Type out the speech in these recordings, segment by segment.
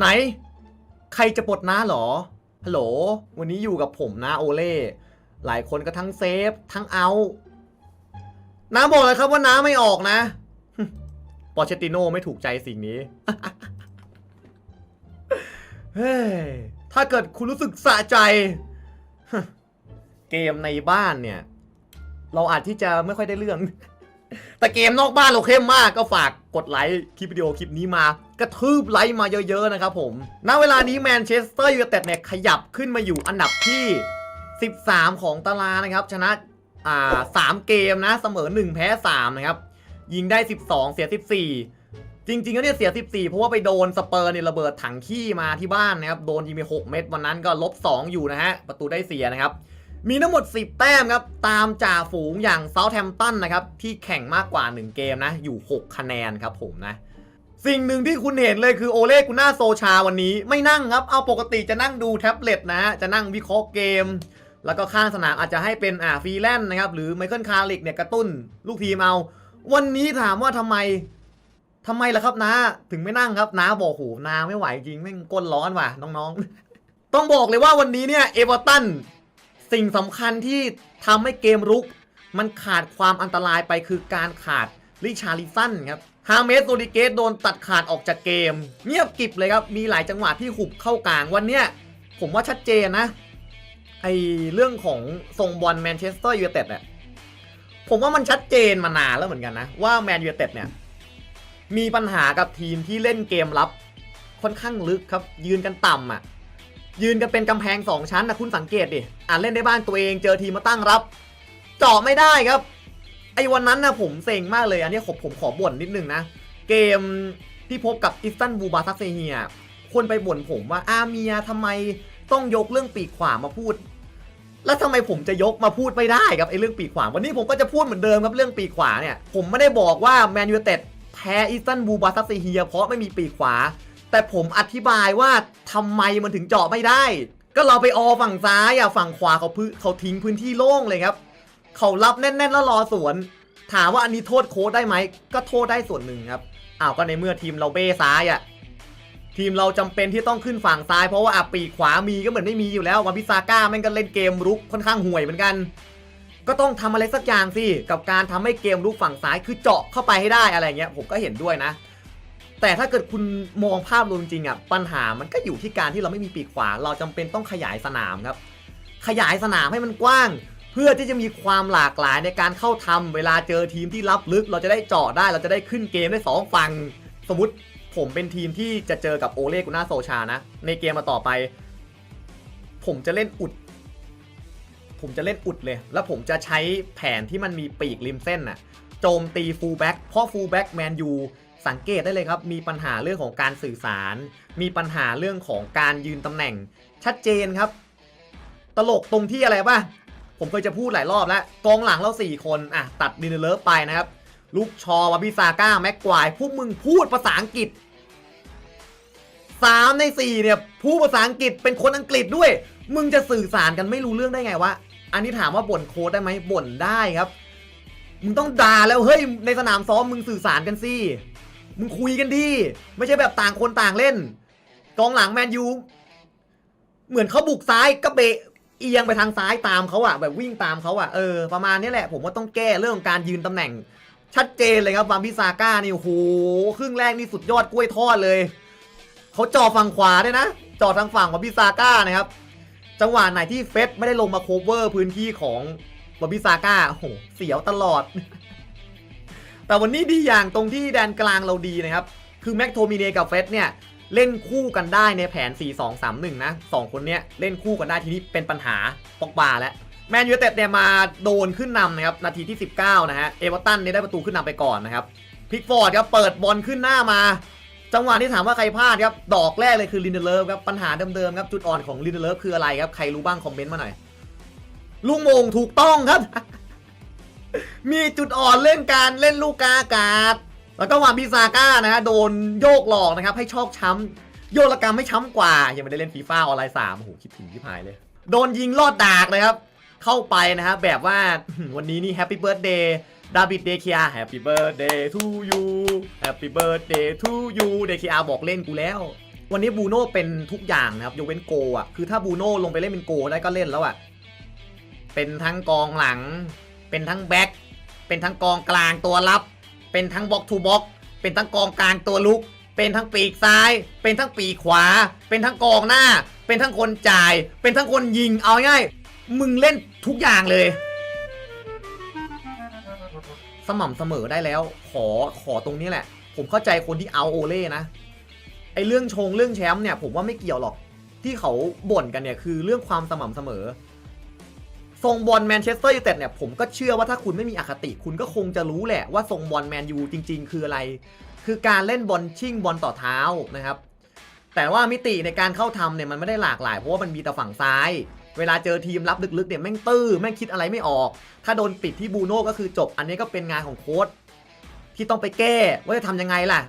ไหน ใครจะปลดน้าเหรอ ฮัลโหล วันนี้อยู่กับผมนะโอเล่ หลายคนก็ทั้งเซฟ ทั้งเอา น้าบอกเลยครับว่าน้าไม่ออกนะ ปอเชติโนไม่ถูกใจสิ่งนี้ เฮ้ย ถ้าเกิดคุณรู้สึกสะใจ เกมในบ้านเนี่ย เราอาจที่จะไม่ค่อยได้เรื่อง แต่เกมนอกบ้านเราเข้มมากก็ฝากกดไลค์คลิปวิดีโอคลิปนี้มา กระทืบไลค์มาเยอะๆนะครับผม ณ เวลานี้แมนเชสเตอร์ยูไนเต็ดเนี่ยขยับขึ้นมาอยู่อันดับที่ 13 ของตารางนะครับ ชนะอ่า3เกมนะ เสมอ 1 แพ้ 3 นะครับ ยิงได้ 12 เสีย 14 จริงๆแล้วเนี่ยเสีย 14 เพราะว่าไปโดนสเปอร์เนี่ยระเบิดถังขี้มาที่บ้านนะครับ โดนยิงไป 6 เม็ดวันนั้นก็ลบ 2 อยู่นะฮะ ประตูได้เสียนะครับ มีทั้งหมด 10 แต้มครับ ตามจ่าฝูงอย่างเซาท์แฮมป์ตันนะครับ ที่แข่งมากกว่า 1 เกมนะ อยู่ 6 คะแนนครับผมนะ สิ่งหนึ่งที่คุณเห็นเลยคือโอเล่กุน่าโซชาวันนี้ ไม่นั่งครับ เอาปกติจะนั่งดูแท็บเล็ตนะฮะจะนั่งวิเคราะห์เกม แล้วก็ข้างสนามอาจจะให้เป็นอ่าฟรีแลนซ์นะครับ หรือไมเคิลคาริกเนี่ยกระตุ้นลูกทีมเอา วันนี้ถามว่าทำไมทำไมล่ะครับนาถึงไม่นั่งครับนาบอกโหนาไม่ไหวจริงแม่งก้นร้อนว่ะน้องๆ ต้องบอกเลยว่าวันนี้เนี่ยเอเวอร์ตันสิ่งสำคัญที่ทำให้เกมรุก มันขาดความอันตรายไปคือการขาดริชาริสันครับ ฮาเมสโรดิเกสโดนตัดขาดออกจากเกม เงียบกิบเลยครับ มีหลายจังหวะที่หุบเข้ากลางวันเนี้ยผมว่าชัดเจนนะ ไอเรื่องของทรงบอลแมนเชสเตอร์ยูไนเต็ดเนี่ยผมว่ามันชัดเจนมานานแล้วเหมือนกันนะ ว่าแมนยูไนเต็ดเนี่ย มีปัญหากับทีมที่เล่นเกมรับค่อนข้างลึกครับ ยืนกันต่ำอะ ยืนกันเป็นกำแพงสองชั้นนะคุณสังเกตดิอ่านเล่นได้บ้านตัวเองเจอทีมมาตั้งรับ เจาะไม่ได้ครับ ไอ้วันนั้นนะผมเซ็งมากเลยอันนี้ผมผมขอบ่นนิดนึงนะ เกมที่พบกับอิสตันบูลบาซักเซเฮียคนไปบ่นผมว่าอาเมียทำไมต้องยกเรื่องปีกขวามาพูด แล้วทำไมผมจะยกมาพูดไม่ได้ครับไอ้เรื่องปีกขวา วันนี้ผมก็จะพูดเหมือนเดิมครับเรื่องปีกขวาเนี่ย ผมไม่ได้บอกว่าแมนยูเต็ดแพ้อิสตันบูลบาซักเซเฮียเพราะไม่มีปีกขวา แต่ผมอธิบายว่าทำไมมันถึงเจาะไม่ได้ ก็เราไปออฝั่งซ้ายอะฝั่งขวาเขาพื้นเขาทิ้งพื้นที่โล่งเลยครับ เขารับแน่นๆแล้วรอสวน ถามว่าอันนี้โทษโค้ดได้ไหม ก็โทษได้ส่วนหนึ่งครับอ้าวก็ในเมื่อทีมเราเบ้ซ้ายอะ่ะทีมเราจำเป็นที่ต้องขึ้นฝั่งซ้ายเพราะว่าอะปีกขวามีก็เหมือนไม่มีอยู่แล้ววาพิซาก้าแม่งก็เล่นเกมรุกค่อนข้างห่วยเหมือนกัน ก็ต้องทำอะไรสักอย่างสิกับการทำให้เกมรุกฝั่งซ้ายคือเจาะเข้าไปให้ได้อะไรเงี้ยผมก็เห็นด้วยนะ แต่ถ้าเกิดคุณมองภาพรวมจริงอะปัญหามันก็อยู่ที่การที่เราไม่มีปีกขวา เราจำเป็นต้องขยายสนามครับ ขยายสนามให้มันกว้าง เพื่อที่จะมีความหลากหลายในการเข้าทำเวลาเจอทีมที่รับลึก เราจะได้เจาะได้เราจะได้ขึ้นเกมได้สองฝั่งสมมติผมเป็นทีมที่จะเจอกับโอเล่กุน่าโซชานะ ในเกมมาต่อไป ผมจะเล่นอุด ผมจะเล่นอุดเลย แล้วผมจะใช้แผนที่มันมีปีกริมเส้นน่ะโจมตีฟูลแบ็กเพราะฟูลแบ็กแมนยูสังเกตได้เลยครับ มีปัญหาเรื่องของการสื่อสาร มีปัญหาเรื่องของการยืนตำแหน่ง ชัดเจนครับ ตลกตรงที่อะไรป่ะ ผมเคยจะพูดหลายรอบแล้ว กองหลังเรา4คนอะตัดดินเลิฟไปนะครับลูกชอวาบิซาก้า แม็กควาย พวกมึงพูดภาษาอังกฤษ 3 ใน 4 เนี่ย พูดภาษาอังกฤษเป็นคนอังกฤษด้วย มึงจะสื่อสารกันไม่รู้เรื่องได้ไงวะ อันนี้ถามว่าบ่นโค้ดได้ไหมบ่นได้ครับ มึงต้องด่าแล้ว เฮ้ย ในสนามซ้อมมึงสื่อสารกันสิ มึงคุยกันดี ไม่ใช่แบบต่างคนต่างเล่น กองหลังแมนยู เหมือนเขาบุกซ้ายก็เบะ เอียงไปทางซ้ายตามเขาอะแบบวิ่งตามเขาอะเออประมาณนี้แหละ ผมว่าต้องแก้เรื่องของการยืนตำแหน่ง ชัดเจนเลยครับวามพิซาก้านี่โอ้โหครึ่งแรกนี่สุดยอดกล้วยทอดเลยเขาจ่อฝั่งขวาด้วยนะจ่อทางฝั่งวามพิซาก้านะครับ จังหวะไหนที่เฟสไม่ได้ลงมาโคเวอร์พื้นที่ของวามพิซาก้าโอ้โหเสียวตลอด แต่วันนี้ดีอย่างตรงที่แดนกลางเราดีนะครับ คือแม็กโทมิเนกับเฟสเนี่ย เล่นคู่กันได้ในแผน 4-2-3-1 นะสองคนเนี้ยเล่นคู่กันได้ทีนี้เป็นปัญหาปอกบาแล้วแมนยูเต็ดเนี่ยมาโดนขึ้นนำนะครับนาทีที่ 19 นะฮะเอเวอร์ตันเนี่ยได้ประตูขึ้นนำไปก่อนนะครับพิกฟอร์ดครับเปิดบอลขึ้นหน้ามา จังหวะที่ถามว่าใครพลาดครับดอกแรกเลยคือลินเดเลิฟครับปัญหาเดิมๆครับจุดอ่อนของลินเดเลิฟคืออะไรครับใครรู้บ้างคอมเมนต์มาหน่อยลูกโมงถูกต้องครับ มีจุดอ่อนเรื่องการเล่นลูกกาอากาศ แล้วก็วานบิซาก้านะฮะโดนโยกหลอกนะครับให้ชอกช้ำโยกกรรมให้ช้ำกว่า ยังไม่ได้เล่นฟีฟ่าออนไลน์สามโอ้โหคิดถึงที่พายเลย โดนยิงลอดดากเลยครับ เข้าไปนะฮะแบบว่าวันนี้นี่แฮปปี้เบิร์ดเดย์ดาวิดเดคียแฮปปี้เบิร์ดเดย์ทูยูแฮปปี้เบิร์ดเดย์ทูยูเดคียบอกเล่นกูแล้ว วันนี้บูโน่เป็นทุกอย่างนะครับยกเว้นโกอะคือถ้าบูโน่ลงไปเล่นเป็นโกได้ก็เล่นแล้วอะเป็นทั้งกองหลัง เป็นทั้งแบ็คเป็นทั้งกองกลางตัวรับ เป็นทั้งบล็อกทูบล็อก เป็นทั้งกองกลางตัวลุก เป็นทั้งปีกซ้าย เป็นทั้งปีกขวา เป็นทั้งกองหน้า เป็นทั้งคนจ่าย เป็นทั้งคนยิงเอาง่ายมึงเล่นทุกอย่างเลย สม่ำเสมอได้แล้ว ขอขอตรงนี้แหละ ผมเข้าใจคนที่เอาโอเล่นะไอเรื่องชงเรื่องแชมป์เนี่ยผมว่าไม่เกี่ยวหรอกที่เขาบ่นกันเนี่ยคือเรื่องความสม่ำเสมอ ทรงบอลแมนเชสเตอร์ยูไนเต็ดเนี่ยผมก็เชื่อว่าถ้าคุณไม่มีอคติ คุณก็คงจะรู้แหละว่าทรงบอลแมนยูจริง ๆ คืออะไร คือการเล่นบอลชิ่งบอลต่อเท้านะครับ แต่ว่ามิติในการเข้าทำเนี่ยมันไม่ได้หลากหลาย เพราะว่ามันมีแต่ฝั่งซ้าย เวลาเจอทีมรับลึกๆเนี่ยแม่งตื้อแม่งคิดอะไรไม่ออก ถ้าโดนปิดที่บูโน่ก็คือจบ อันนี้ก็เป็นงานของโค้ชที่ต้องไปแก้ว่าจะทำยังไงล่ะ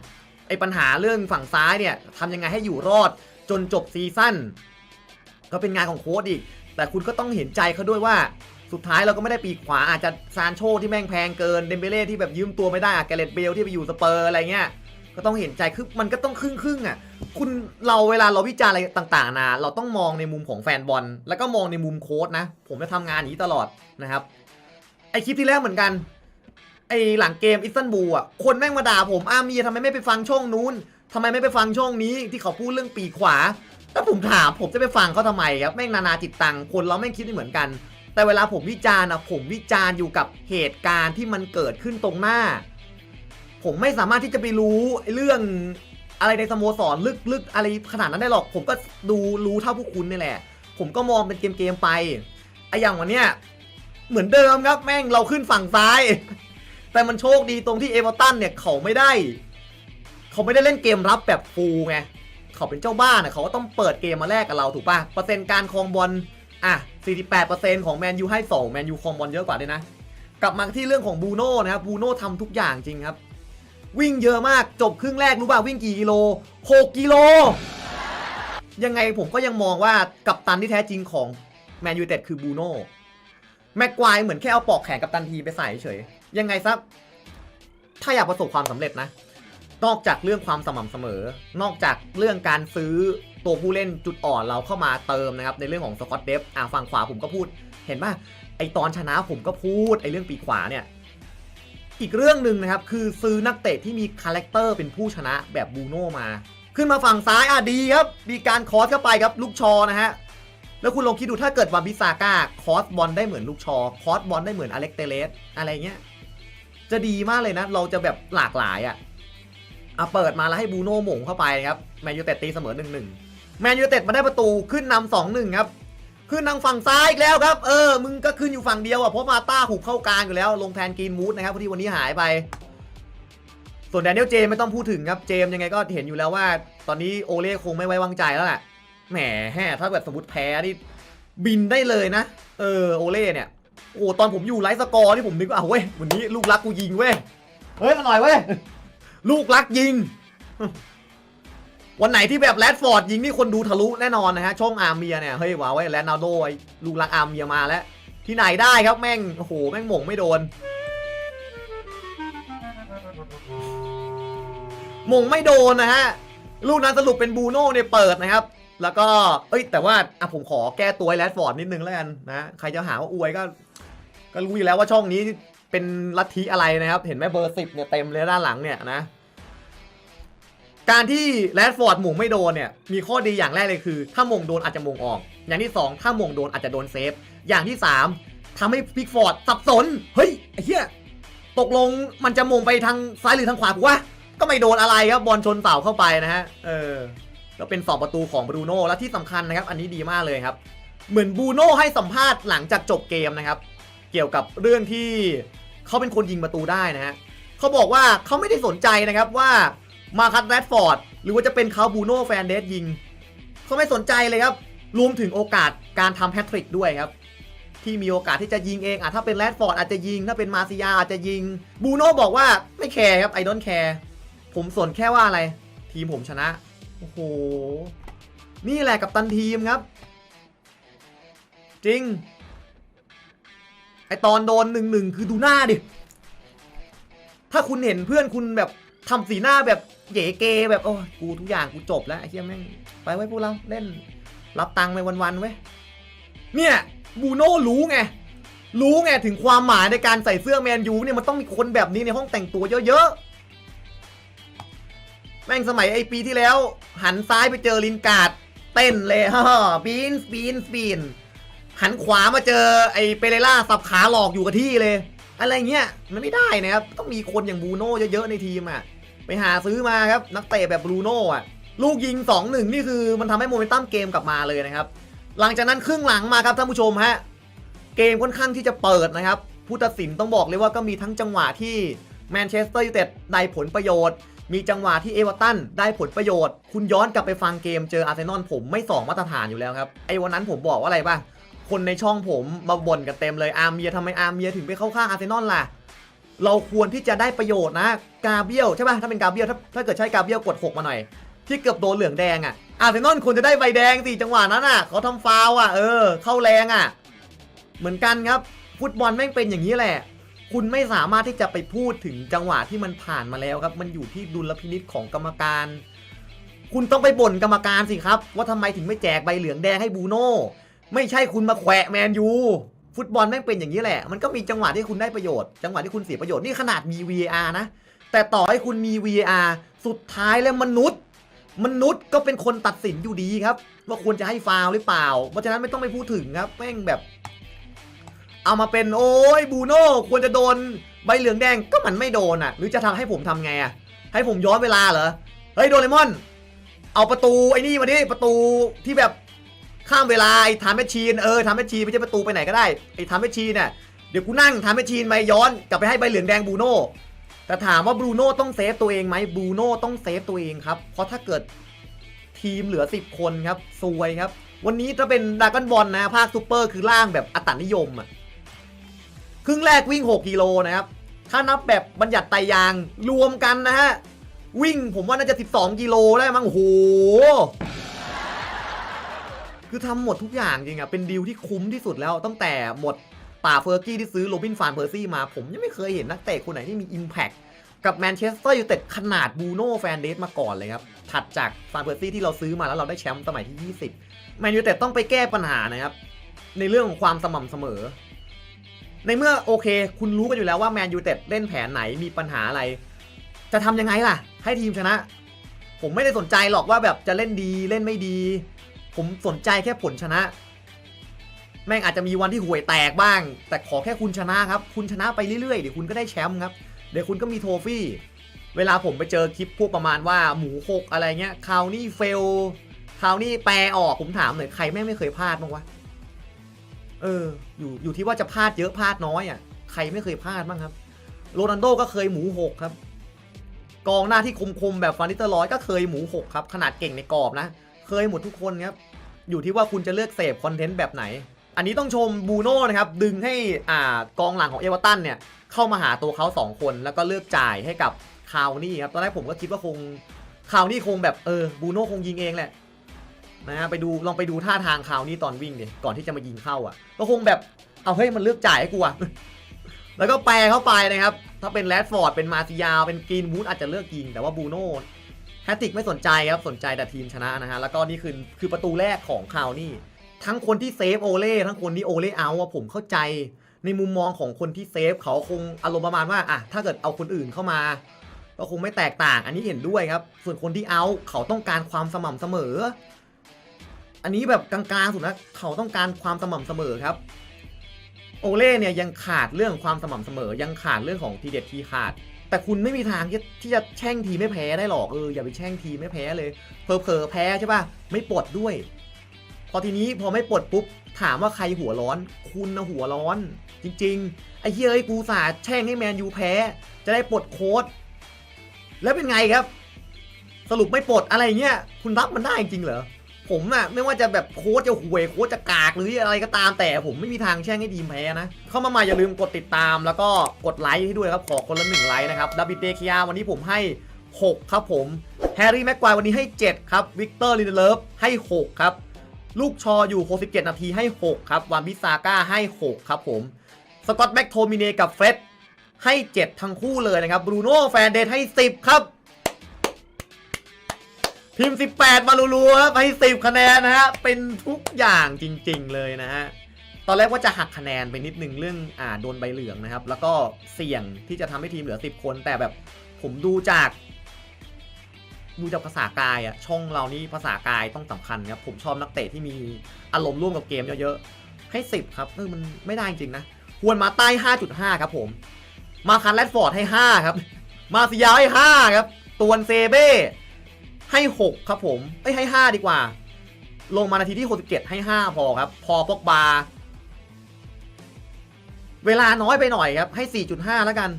ไอ้ปัญหาเรื่องฝั่งซ้ายเนี่ยทำยังไงให้อยู่รอดจนจบซีซั่นก็เป็นงานของโค้ชอีก แต่คุณก็ต้องเห็นใจเขาด้วยว่าสุดท้ายเราก็ไม่ได้ปีกขวาอาจจะซานโชที่แม่งแพงเกินเดมเบเล่ที่แบบยืมตัวไม่ได้อะแกเรตเบลที่ไปอยู่สเปอร์อะไรเงี้ยก็ต้องเห็นใจคือมันก็ต้องครึ่งครึ่งๆอะคุณเราเวลาเราวิจารณ์อะไรต่างๆนะเราต้องมองในมุมของแฟนบอล แล้วก็มองในมุมโค้ชนะ ผมจะทำงานอย่างนี้ตลอดนะครับไอคลิปที่แล้วเหมือนกันไอหลังเกมอิสตันบูลอะคนแม่งมาด่าผมอ้ามีทำไมไม่ไปฟังช่องนู้นทำไมไม่ไปฟังช่องนี้ที่เขาพูดเรื่องปีกขวา แล้วผมถามผมจะไปฟังเขาทำไมครับแม่งนานาจิตตังคนเราแม่งคิดไม่เหมือนกัน แต่เวลาผมวิจารณ์นะผมวิจารณ์อยู่กับเหตุการณ์ที่มันเกิดขึ้นตรงหน้า ผมไม่สามารถที่จะไปรู้เรื่องอะไรในสโมสรลึกๆ อะไรขนาดนั้นได้หรอก ผมก็ดูรู้เท่าพวกคุณนี่แหละ ผมก็มองเป็นเกมๆไปไอ้อย่างวันเนี้ยเหมือนเดิมครับแม่งเราขึ้นฝั่งซ้าย แต่มันโชคดีตรงที่เอเวอร์ตันเนี่ยเขาไม่ได้ เขาไม่ได้เล่นเกมรับแบบฟูลไง เขาเป็นเจ้าบ้านนะเขาก็ต้องเปิดเกมมาแลกกับเราถูกป่ะเปอร์เซ็นต์การครองบอลอะ 48%ของแมนยูให้2แมนยูครองบอลเยอะกว่าด้วยนะ กลับมาที่เรื่องของบูโน่นะครับบูโน่ทำทุกอย่างจริงครับ วิ่งเยอะมากจบครึ่งแรกรู้ป่ะวิ่งกี่กิโล 6 กิโล ยังไงผมก็ยังมองว่ากัปตันที่แท้จริงของแมนยูเต็ดคือบูโน่แม็กควายเหมือนแค่เอาปลอกแขนกัปตันทีไปใส่เฉยยังไงซะถ้าอยากประสบความสำเร็จนะ นอกจากเรื่องความสม่ำเสมอ นอกจากเรื่องการซื้อตัวผู้เล่นจุดอ่อนเราเข้ามาเติมนะครับ ในเรื่องของสกอตเดฟอ่าฝั่งขวาผมก็พูด เห็นป่ะไอตอนชนะผมก็พูดไอเรื่องปีขวาเนี่ยอีกเรื่องหนึ่งนะครับ คือซื้อนักเตะที่มีคาแรคเตอร์เป็นผู้ชนะแบบบูโน่มา ขึ้นมาฝั่งซ้ายอะดีครับ มีการคอสเข้าไปครับลูกชอนะฮะแล้วคุณลองคิดดูถ้าเกิดวาบิซาก้าคอสบอลได้เหมือนลูกชอ คอสบอลได้เหมือนอเล็กเตเลสอะไรเงี้ยจะดีมากเลยนะ เราจะแบบหลากหลายอะ่ะ อะเปิดมาแล้วให้บูโน่หม่งเข้าไปครับแมนยูเต็ดตีเสมอหนึ่งหนึ่งแมนยูเต็ดมาได้ประตูขึ้นนำสองหนึ่งครับขึ้นทางฝั่งซ้ายอีกแล้วครับ เออ มึงก็ขึ้นอยู่ฝั่งเดียวอะ เพราะมาต้าหุบเข้ากลางอยู่แล้ว ลงแทนกีนมูดนะครับพอดีวันนี้หายไป ส่วนแดเนียลเจมไม่ต้องพูดถึงครับ เจมยังไงก็เห็นอยู่แล้วว่า ตอนนี้โอเล่คงไม่ไว้วางใจแล้วแหละ แหมแฮ่ถ้าแบบสมมติแพ้นี่บินได้เลยนะ เออ โอเล่เนี่ย โอ้ ตอนผมอยู่ไลฟ์สกอร์ที่ผมนึกว่าอ้าวเว้ย วันนี้ลูกรักกูยิงเว้ย เฮ้ยมาหน่อยเว้ย ลูกรักยิง วันไหนที่แบบแรดฟอร์ดยิงนี่คนดูทะลุแน่นอนนะฮะ ช่องอาร์เมียเนี่ย เฮ้ยว้าวเว้แรดนาโดไอ้ลูกรักอาร์เมียมาแล้ว ที่ไหนได้ครับแม่ง โอ้โห แม่งหม่งไม่โดนหม่งไม่โดนนะฮะ ลูกนั้นสรุปเป็นบูโน่เนี่ยเปิดนะครับ แล้วก็ เอ้ย แต่ว่าอะผมขอแก้ตัวไอ้แรดฟอร์ดนิดนึงแล้วกันนะ ใครจะหาว่าอวยก็ ก็รู้อยู่แล้วว่าช่องนี้ เป็นลัทธิอะไรนะครับ เห็นไหมเบอร์สิบเนี่ยเต็มเลยด้านหลังเนี่ยนะ การที่แรดฟอร์ดหม่งไม่โดนเนี่ย มีข้อดีอย่างแรกเลยคือ ถ้าหม่งโดนอาจจะหม่งออก อย่างที่สองถ้าหม่งโดนอาจจะโดนเซฟ อย่างที่สามทำให้พิกฟอร์ดสับสน เฮ้ยไอ้เหี้ยตกลงมันจะหม่งไปทางซ้ายหรือทางขวากูวะก็ไม่โดนอะไรครับบอลชนเสาเข้าไปนะฮะเออก็เป็นสองประตูของบรูโน่และที่สำคัญนะครับ อันนี้ดีมากเลยครับ เหมือนบรูโน่ให้สัมภาษณ์หลังจากจบเกมนะครับ เกี่ยวกับเรื่องที่ เขาเป็นคนยิงประตูได้นะฮะเขาบอกว่าเขาไม่ได้สนใจนะครับว่ามาคัตแรดฟอร์ดหรือว่าจะเป็นเขาบูโน่แฟนเดสยิงเขาไม่สนใจเลยครับรวมถึงโอกาสการทำแฮตทริกด้วยครับ ที่มีโอกาสที่จะยิงเองอะถ้าเป็นแรดฟอร์ดอาจจะยิง ถ้าเป็นมาซิยาอาจจะยิงบูโน่บอกว่าไม่แคร์ครับไอดอนแคร์ผมสนแค่ว่าอะไร ทีมผมชนะ โอ้โห นี่แหละกับตันทีมครับ จริง ไอตอนโดนหนึ่งหนึ่งคือดูหน้าดิ ถ้าคุณเห็นเพื่อนคุณแบบทำสีหน้าแบบเหยเกแบบโอ้ยกูทุกอย่างกูจบแล้วไอ้เหี้ยแม่งไปไว้พวกเราเล่น รับตังค์ไปวันๆเว้ยเนี่ยบูโน่รู้ไงรู้ไงถึงความหมายในการใส่เสื้อแมนยูเนี่ยมันต้องมีคนแบบนี้ในห้องแต่งตัวเยอะๆ แม่งสมัยไอปีที่แล้ว หันซ้ายไปเจอลินการ์ดเต้นเลยฮ่าบีนบีนบีน หันขวามาเจอไอ้เปเรล่าสับขาหลอกอยู่กับที่เลย อะไรเงี้ยมันไม่ได้นะครับต้องมีคนอย่างบูโน่เยอะๆในทีมอะไปหาซื้อมาครับนักเตะแบบบูโน่อะลูกยิง 2-1 นี่คือมันทำให้โมเมนตัมเกมกลับมาเลยนะครับ หลังจากนั้นครึ่งหลังมาครับท่านผู้ชมฮะเกมค่อนข้างที่จะเปิดนะครับผู้ตัดสินต้องบอกเลยว่าก็มีทั้งจังหวะที่แมนเชสเตอร์ยูไนเต็ดได้ผลประโยชน์ มีจังหวะที่เอเวอร์ตันได้ผลประโยชน์ คุณย้อนกลับไปฟังเกมเจออาร์เซนอลผมไม่สองมาตรฐานอยู่แล้วครับไอ้วันนั้นผมบอกว่าอะไรบ้าง คนในช่องผมมาบ่นกันเต็มเลยอาร์เมียทำไมอาร์เมียถึงไปเข้าข้างอาร์เซนอลล่ะ เราควรที่จะได้ประโยชน์นะ กาเบียลใช่ป่ะถ้าเป็นกาเบียลถ้าถ้าเกิดใช้กาเบียลกด 6 มาหน่อย ที่เกือบโดนเหลืองแดงอะอาร์เซนอลควรจะได้ใบแดงสิจังหวะนั้นอะเขาทำฟาวอะเออ เข้าแรงอะ เหมือนกันครับฟุตบอลแม่งเป็นอย่างนี้แหละ คุณไม่สามารถที่จะไปพูดถึงจังหวะที่มันผ่านมาแล้วครับ มันอยู่ที่ดุลพินิษของกรรมการ คุณต้องไปบ่นกรรมการสิครับ ว่าทำไมถึงไม่แจกใบเหลืองแดงให้บูโน่ ไม่ใช่คุณมาแขวะแมนยูฟุตบอลแม่งเป็นอย่างนี้แหละ มันก็มีจังหวะที่คุณได้ประโยชน์ จังหวะที่คุณเสียประโยชน์ นี่ขนาดมี VAR นะ แต่ต่อให้คุณมี VAR สุดท้ายแล้วมนุษย์ มนุษย์ก็เป็นคนตัดสินอยู่ดีครับ ว่าควรจะให้ฟาวหรือเปล่า เพราะฉะนั้นไม่ต้องไปพูดถึงครับ แม่งแบบ เอามาเป็นโอ้ยบูโน่ควรจะโดนใบเหลืองแดงก็มันไม่โดนอะ หรือจะทำให้ผมทำไงอะ ให้ผมย้อนเวลาเหรอ เฮ้ยโดเรมอน เอาประตูไอ้นี่มาดิ ประตูที่แบบ ข้ามเวลาไอ้ทามแมชชีนเออทามแมชชีนไม่ใช่ประตูไปไหนก็ได้ไอ้ทามแมชชีนเนี่ยเดี๋ยวกูนั่งทามแมชชีนไปย้อนกลับไปให้ใบเหลืองแดงบูโน่แต่ถามว่าบรูโน่ต้องเซฟตัวเองไหมบรูโน่ต้องเซฟตัวเองครับ เพราะถ้าเกิดทีมเหลือ 10 คนครับซวยครับ วันนี้ถ้าเป็นดากอนบอลนะ ภาคซูเปอร์คือล่างแบบอตตนิยมอะครึ่งแรกวิ่ง 6 กิโลนะครับ ถ้านับแบบบัญญัติไตรยางรวมกันนะฮะ วิ่งผมว่าน่าจะ 12 กิโลได้มั้งโห คือทำหมดทุกอย่างจริงอะเป็นดีลที่คุ้มที่สุดแล้วตั้งแต่หมดป่าเฟอร์กี้ที่ซื้อโรบินฟานเพอร์ซี่มาผมยังไม่เคยเห็นนักเตะคนไหนที่มี Impact กับแมนเชสเตอร์ยูไนเต็ดขนาดบูโน่แฟนเดสมาก่อนเลยครับ ถัดจากฟานเพอร์ซี่ที่เราซื้อมาแล้วเราได้แชมป์สมัยที่ 20 แมนยูไนเต็ดต้องไปแก้ปัญหานะครับ ในเรื่องของความสม่ำเสมอ ในเมื่อโอเค คุณรู้กันอยู่แล้วว่าแมนยูไนเต็ดเล่นแผนไหนมีปัญหาอะไร จะทำยังไงล่ะ ให้ทีมชนะ ผมไม่ได้สนใจหรอกว่าแบบจะเล่นดีเล่นไม่ดี ผมสนใจแค่ผลชนะ แม่งอาจจะมีวันที่ห่วยแตกบ้าง แต่ขอแค่คุณชนะครับ คุณชนะไปเรื่อยๆ เดี๋ยวคุณก็ได้แชมป์ครับ เดี๋ยวคุณก็มีโทฟี่ เวลาผมไปเจอคลิปพวกประมาณว่าหมูหกอะไรเงี้ยคราวนี้เฟลคราวนี้แปลออกผมถามหน่อยใครแม่งไม่เคยพลาดบ้างวะ เออ อยู่อยู่ที่ว่าจะพลาดเยอะพลาดน้อยอะ ใครไม่เคยพลาดบ้างครับ โรนัลโดก็เคยหมูหกครับ กองหน้าที่คมๆแบบฟานิเตอร์ร้อยก็เคยหมูหกครับ ขนาดเก่งในกรอบนะ เคยหมดทุกคนครับ อยู่ที่ว่าคุณจะเลือกเสพคอนเทนต์แบบไหน อันนี้ต้องชมบูโน่นะครับ ดึงให้อ่ากองหลังของเอเวอร์ตันเนี่ย เข้ามาหาตัวเขา 2 คน แล้วก็เลือกจ่ายให้กับคาวนี่ครับ ตอนแรกผมก็คิดว่าคงคาวนี่คงแบบเออบูโน่คงยิงเองแหละนะฮะไปดูลองไปดูท่าทางคาวนี่ตอนวิ่งดิก่อนที่จะมายิงเข้าอะ ก็คงแบบเอาเฮ้ยมันเลือกจ่ายให้กูอะแล้วก็แปลเข้าไปนะครับ ถ้าเป็นแรดฟอร์ดเป็นมาซิยาวเป็นกรีนวูดอาจจะเลือกยิง แต่ว่าบูโน่ แฮตติกไม่สนใจครับ สนใจแต่ทีมชนะนะฮะ แล้วก็นี่คือคือประตูแรกของคาวนี่ ทั้งคนที่เซฟโอเล่ทั้งคนที่โอเล่เอาอะผมเข้าใจ ในมุมมองของคนที่เซฟเขาคงอารมณ์ประมาณว่าอะถ้าเกิดเอาคนอื่นเข้ามา ก็คงไม่แตกต่าง อันนี้เห็นด้วยครับ ส่วนคนที่เอาเขาต้องการความสม่ำเสมอ อันนี้แบบกลางๆสุดนะเขาต้องการความสม่ำเสมอครับโอเล่เนี่ยยังขาดเรื่องความสม่ำเสมอ ยังขาดเรื่องของทีเด็ดทีขาด แต่คุณไม่มีทางที่ที่จะแช่งทีไม่แพ้ได้หรอกเอออย่าไปแช่งทีไม่แพ้เลยเพอเพอๆแพ้ใช่ป่ะไม่ปลดด้วย พอทีนี้พอไม่ปลดปุ๊บถามว่าใครหัวร้อน คุณนะหัวร้อน จริง ๆ ไอ้เฮ้ยเอ้ยกูสาแช่งให้แมนยูแพ้ จะได้ปลดโค้ดแล้วเป็นไงครับ สรุปไม่ปลดอะไรเงี้ยคุณรับมันได้จริงเหรอ ผมอะไม่ว่าจะแบบโค้ชจะห่วยโค้ชจะกากหรืออะไรก็ตามแต่ผมไม่มีทางแช่งให้ทีมแพ้นะ เข้ามาใหม่อย่าลืมกดติดตามแล้วก็กดไลค์ให้ด้วยครับ ขอคนละหนึ่งไลค์นะครับดับบิเดคิยาวันนี้ผมให้ 6 ครับผมแฮร์รี่แม็กควายวันนี้ให้ 7 ครับวิกเตอร์ลินเดเลฟให้ 6 ครับ ลูกชออยู่67นาทีให้ 6 ครับวานบิซาก้าให้ 6 ครับผมสกอตแบ็กโทมิเนกับเฟรดให้ 7 ทั้งคู่เลยนะครับบรูโน่แฟนเดนให้ 10 ครับ พิมพ์ 18 มารัวๆครับให้10 คะแนนนะฮะ เป็นทุกอย่างจริงๆเลยนะฮะ ตอนแรกว่าจะหักคะแนนไปนิดนึงเรื่องอ่าโดนใบเหลืองนะครับ แล้วก็เสี่ยงที่จะทำให้ทีมเหลือ 10 คน แต่แบบผมดูจาก ดูจากภาษากายอะช่องเรานี่ภาษากายต้องสำคัญครับ ผมชอบนักเตะที่มีอารมณ์ร่วมกับเกมเยอะๆ ให้ 10 ครับเออมันไม่ได้จริงนะ ควรมาใต้ 5.5 ครับผม มาคันแรดฟอร์ดให้ 5 ครับ มาซิยาให้ 5 ครับ ตวนเซเบ้ ให้ 6 ครับผมเอ้ยให้ 5 ดีกว่า ลงมานาทีที่ 67 ให้ 5 พอครับ พอปอกบา เวลาน้อยไปหน่อยครับ ให้ 4.5 แล้วกัน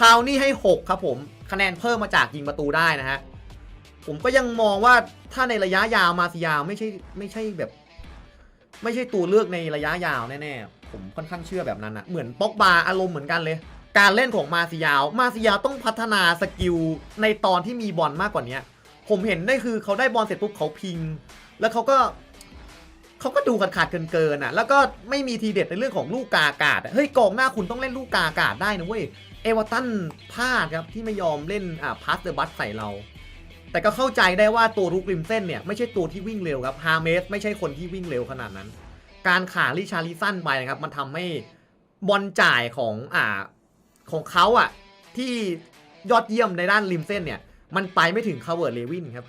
คราวนี้ให้ 6 ครับผม คะแนนเพิ่มมาจากยิงประตูได้นะฮะ ผมก็ยังมองว่าถ้าในระยะยาวมาซิยาวไม่ใช่ไม่ใช่แบบ ไม่ใช่ตัวเลือกในระยะยาวแน่ๆ ผมค่อนข้างเชื่อแบบนั้นนะเหมือนป็อกบาอารมณ์เหมือนกันเลยการเล่นของมาซิยาว มาซิยาวต้องพัฒนาสกิลในตอนที่มีบอลมากกว่านี้ ผมเห็นได้คือเขาได้บอลเสร็จปุ๊บเขาพิง แล้วเขาก็เขาก็ดูขาดขาดเกินเกินๆอะ แล้วก็ไม่มีทีเด็ดในเรื่องของลูกกาอากาศเฮ้ยกองหน้าคุณต้องเล่นลูกกาอากาศได้นะเว้ยเอเวอร์ตันพลาดครับที่ไม่ยอมเล่นอ่าพาสเดอร์บัสใส่เรา แต่ก็เข้าใจได้ว่าตัวรุกริมเส้นเนี่ยไม่ใช่ตัวที่วิ่งเร็วครับฮาเมสไม่ใช่คนที่วิ่งเร็วขนาดนั้น การขาลิชาลิสั้นไปนะครับมันทำให้บอลจ่ายของอ่าของเขาอะที่ยอดเยี่ยมในด้านริมเส้นเนี่ย มันไปไม่ถึงคาเวิร์ดเลวินครับ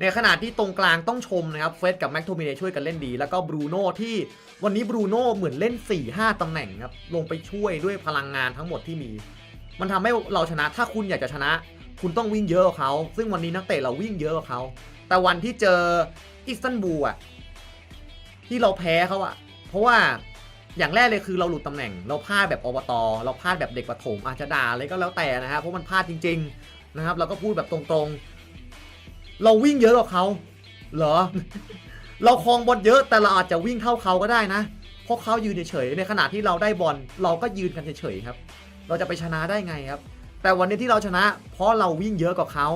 ในขณะที่ตรงกลางต้องชมนะครับเฟสกับแม็กโทมิเนช่วยกันเล่นดี แล้วก็บรูโน่ที่วันนี้บรูโน่เหมือนเล่น 4-5ตำแหน่งครับลงไปช่วยด้วยพลังงานทั้งหมดที่มี มันทำให้เราชนะถ้าคุณอยากจะชนะ คุณต้องวิ่งเยอะกว่าเขา ซึ่งวันนี้นักเตะเราวิ่งเยอะกว่าเขา แต่วันที่เจออิสตันบูลอะที่เราแพ้เขาอะเพราะว่าอย่างแรกเลยคือเราหลุดตำแหน่ง เราพลาดแบบอบต เราพลาดแบบเด็กประถมอาจจะด่าอะไรก็แล้วแต่นะฮะเพราะมันพลาดจริง ๆ นะครับ เราก็พูดแบบตรงๆ เราวิ่งเยอะกว่าเขาเหรอ เราคลองบอลเยอะแต่เราอาจจะวิ่งเท่าเขาก็ได้นะเพราะเขายืนเฉยๆในขณะที่เราได้บอลเราก็ยืนกันเฉยๆครับ เราจะไปชนะได้ไงครับ แต่วันนี้ที่เราชนะ เพราะเราวิ่งเยอะกว่าเขา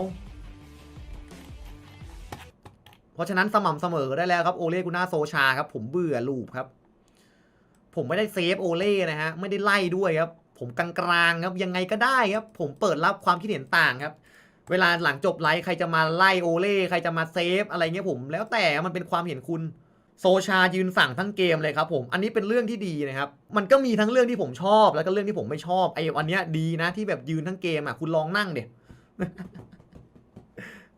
เพราะฉะนั้นสม่ำเสมอได้แล้วครับโอเล่กุน่าโซชาครับ ผมเบื่อลูปครับ ผมไม่ได้เซฟโอเล่นะฮะไม่ได้ไล่ด้วยครับ ผมกลางๆครับยังไงก็ได้ครับ ผมเปิดรับความคิดเห็นต่างครับ เวลาหลังจบไลฟ์ใครจะมาไล่โอเล่ใครจะมาเซฟอะไรเงี้ยผมแล้วแต่มันเป็นความเห็นคุณโซชายืนสั่งทั้งเกมเลยครับผม อันนี้เป็นเรื่องที่ดีนะครับ มันก็มีทั้งเรื่องที่ผมชอบ แล้วก็เรื่องที่ผมไม่ชอบ ไอ้อันเนี้ยดีนะที่แบบยืนทั้งเกมอะคุณลองนั่งเดี๋ย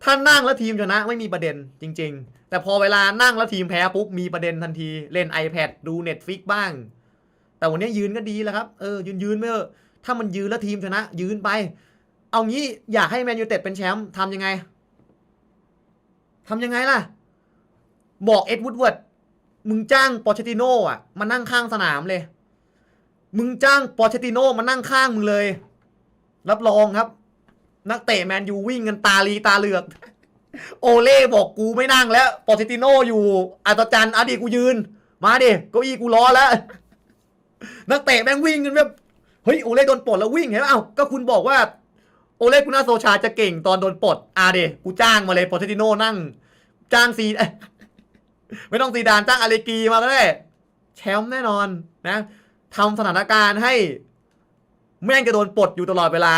ถ้านั่งแล้วทีมชนะไม่มีประเด็นจริง ๆ แต่พอเวลานั่งแล้วทีมแพ้ปุ๊บมีประเด็นทันที เล่น iPad ดู Netflix บ้าง แต่วันนี้ยืนก็ดีแล้วครับ เออยืนยืนไม่เออถ้ามันยืนแล้วทีมชนะ ยืนไป เอางี้อยากให้แมนยูเต็ดเป็นแชมป์ทำยังไงทำยังไงล่ะ บอกเอ็ดวูดเวิร์ดมึงจ้างปอเชติโน่อะมานั่งข้างสนามเลย มึงจ้างปอเชติโน่มานั่งข้างมึงเลย รับรองครับ นักเตะแมนยูวิ่งกันตาลีตาเหลือก โอเล่บอกกูไม่นั่งแล้ว ปอเชติโน่อยู่อัตจันอดีกูยืน มาดิเก้าอี้กูรอแล้ว นักเตะแม่งวิ่งกันแบบเฮ้ยโอเล่โดนปลดแล้ววิ่งเห็นไหมเอ้าก็คุณบอกว่าโอเล่กุนาโซชาจะเก่งตอนโดนปลดอะเดกูจ้างมาเลยปอเชติโน่นั่ง จ้างซีไม่ต้องซีดานจ้างอาเลกีมาก็ได้แชมป์แน่นอนนะทำสถานการณ์ให้ แม่งจะโดนปลดอยู่ตลอดเวลา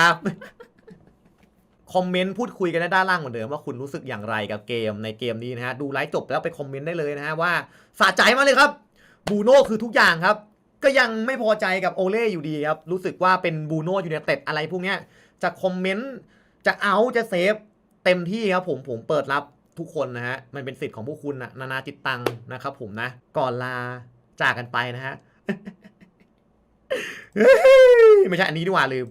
คอมเมนต์พูดคุยกันได้ด้านล่างเหมือนเดิมว่าคุณรู้สึกอย่างไรกับเกมในเกมนี้นะฮะ ดูไลฟ์จบแล้วไปคอมเมนต์ได้เลยนะฮะว่าสะใจมากเลยครับบูโน่คือทุกอย่างครับ ก็ยังไม่พอใจกับโอเล่อยู่ดีครับ รู้สึกว่าเป็นบูโน่ยูเนเต็ดอะไรพวกเนี้ยจะคอมเมนต์จะเอาจะเซฟเต็มที่ครับผมผมเปิดรับทุกคนนะฮะ มันเป็นสิทธิ์ของพวกคุณนะนานาจิตตังนะครับผมนะ ก่อนลาจากกันไปนะฮะไม่ใช่อันนี้ดีกว่าลืม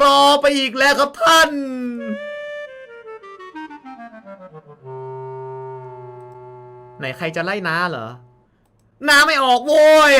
รอไปอีกแล้วครับท่าน ไหนใครจะไล่น้าเหรอ น้าไม่ออกโว้ย